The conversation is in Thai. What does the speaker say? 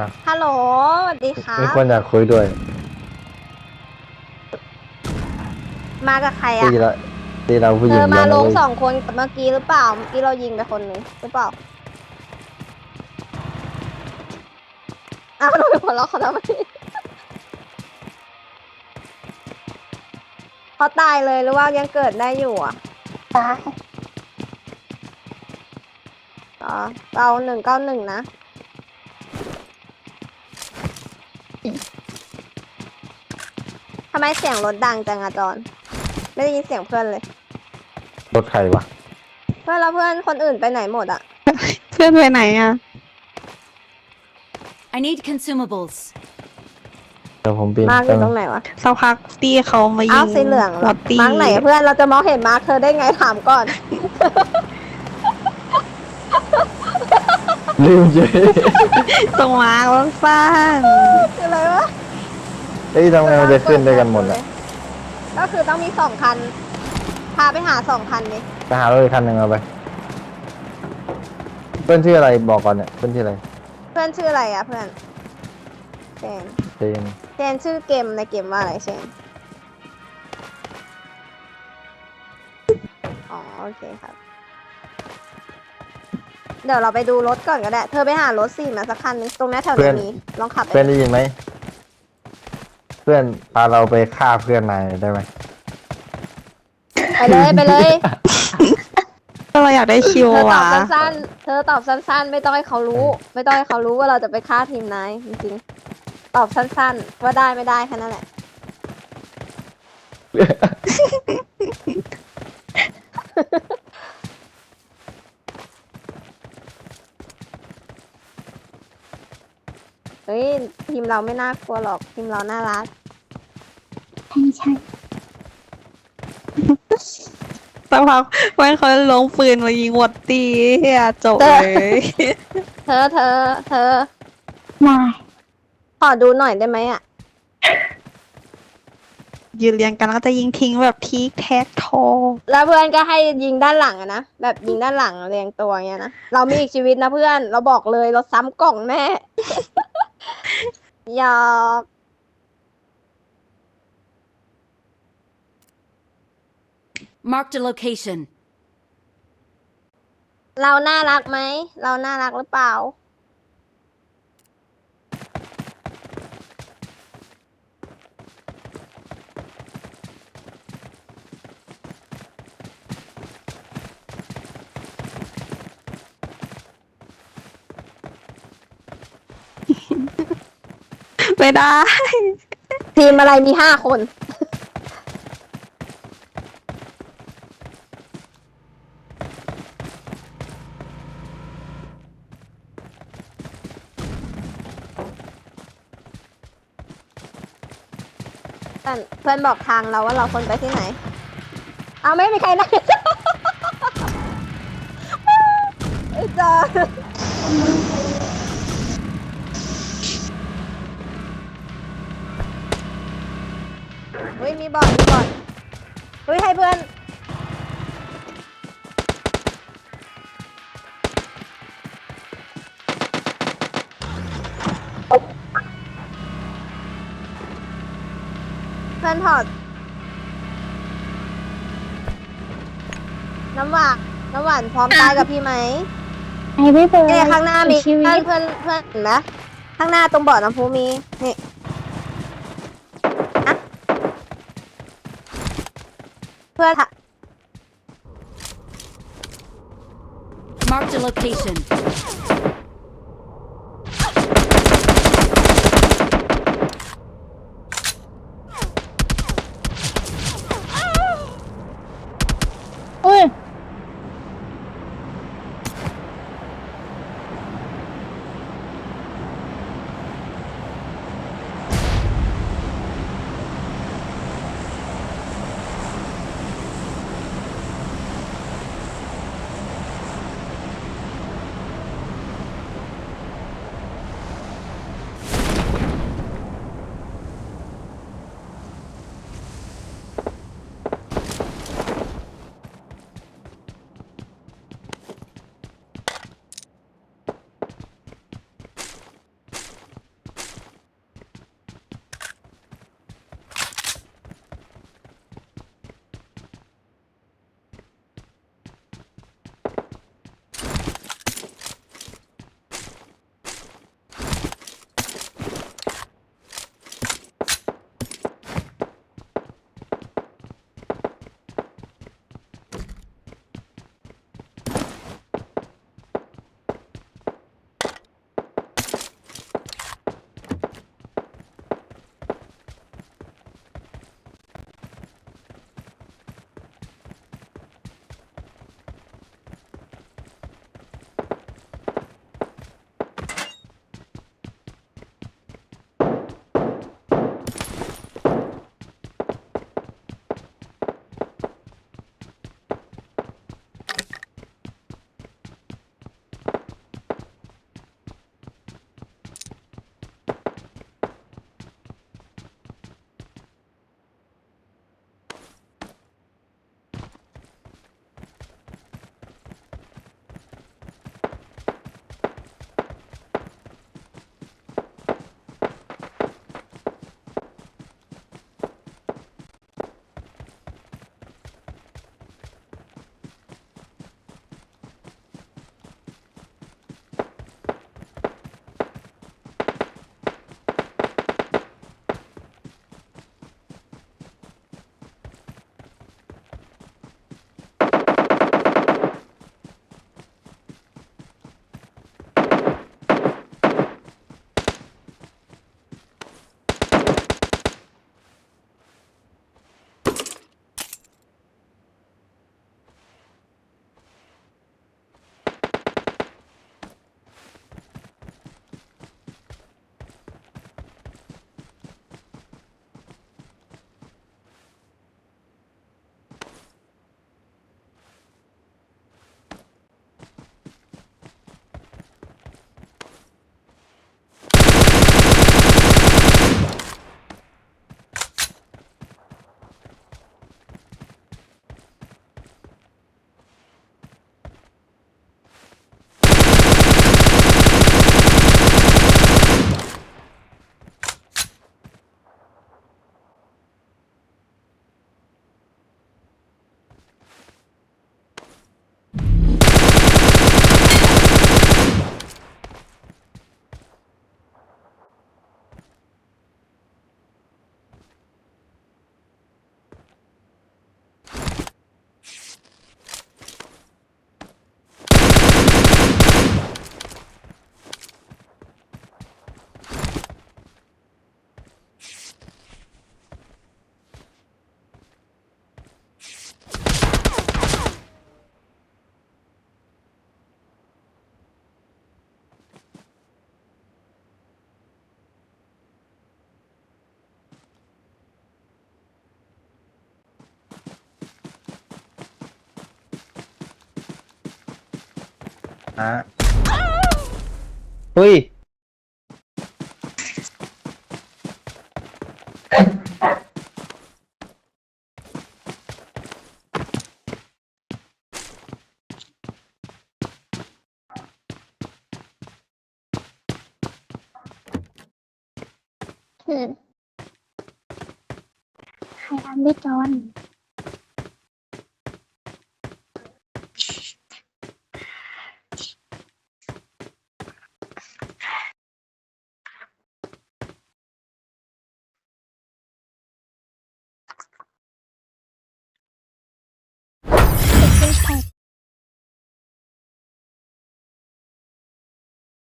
อะ ฮัลโหลสวัสดีครับ มีคนอยากคุยด้วยมากับใครอะ ตีละตีเราผู้หเธญิงอมาลงเยอะนะเว้ยสองคนกับเมื่อกี้หรือเปล่า เมื่อกี้เรายิงไปคนหนึงหรือเปล่า อ้าวเราเป็นคนล็อกเขาทำไมเขาตายเลยหรือว่ายังเกิดได้อยู่อะตายอ๋อเก้าหนึ่งเก้าหนึ่งนะำไมเสียงรถดังจังอะจอน ไม่ได้ยินเสียงเพื่อนเลย รถใครวะ เพื่อนแล้วเพื่อนคนอื่นไปไหนหมดอะเพื่อนไปไหนอะ I need consumables. เดี๋ยวผมปีนมาร์กอยู่ตรงไหนวะสักพักตี้เขามายิอ้าวสีเหลืองเหรรอถตี้มาร์กไหนอะเพื่อนเราจะมองเห็นมาร์กเธอได้ไงถามก่อน ลืมเฉยตรงมาร์ครถสั้นคืออะไรวะ เอ้ยทำไงมันจะขึ้นด้วยกันหมดอะก็คือต้องมีสองคัน พาไปหาสองคันนี่ไปหารถอีกคันหนึ่งเอาไป เพื่อนชื่ออะไรบอกก่อนเนี่ยเพื่อนชื่ออะไรเพื่อนชื่ออะไรอะเพื่อนเชนเจนเชนชื่อเกมในเกมว่าอะไรเชนอ๋อโอเคครับ เดี๋ยวเราไปดูรถก่อนก็ได้ เธอไปหารถสี่มาสักคันนึงตรงนี้แถวนี้มีลองขับไปเพื่อนได้ยินไหมเพื่อนพาเราไปฆ่าเพื่อนนายได้ไหมไปเลยไปเลยเราอยากได้คิวเธอตอบอะสั้นๆ เธอตอบสั้นๆ ไม่ต้องให้เขารู้ ไม่ต้องให้เขารู้ว่าเราจะไปฆ่าทีมนายจริงๆ ตอบสั้นๆ ว่าได้ไม่ได้แค่นั้นแหละ เฮ้ยทีมเราไม่น่ากลัวหรอกทีมเราน่ารักใช่ใช่สักพักเพื่อนเขาลงปืนมายิงหมดตีเฮียจบเลยเธอเธอเธอมาขอดูหน่อยได้ไหมอะยืนเรียงกันแล้วก็จะยิงทิ้งแบบทีกแท็กโทอแล้วเพื่อนก็ให้ยิงด้านหลังอะนะแบบยิงด้านหลังเรียงตัวเงี้ยนะเรามีอีกชีวิตนะเพื่อนเราบอกเลยเราซ้ำกล่องแน่ หยอก Marked a location. เราน่ารักไหม เราน่ารักหรือเปล่า ไม่ได้ ทีมอะไรมีห้าคน เพื่อนเพื่อนบอกทางเราว่าเราควรไปที่ไหน เอาไม่มีใครนั่งไอ้จอ ให้เพื่อน เพื่อนถอด น้ำหวาน น้ำหวานพร้อมตายกับพี่ไหมไอ้ไม่เป็นเนี่ยข้างหน้ามีชีวิเพื่อนตเพื่อนเพื่อนเห็นไหมข้างหน้าตรงบ่อน้ำพุมี นี่ พื่อนทะ Marked a location. ฮะเฮ้ย ใครทำพี่จอน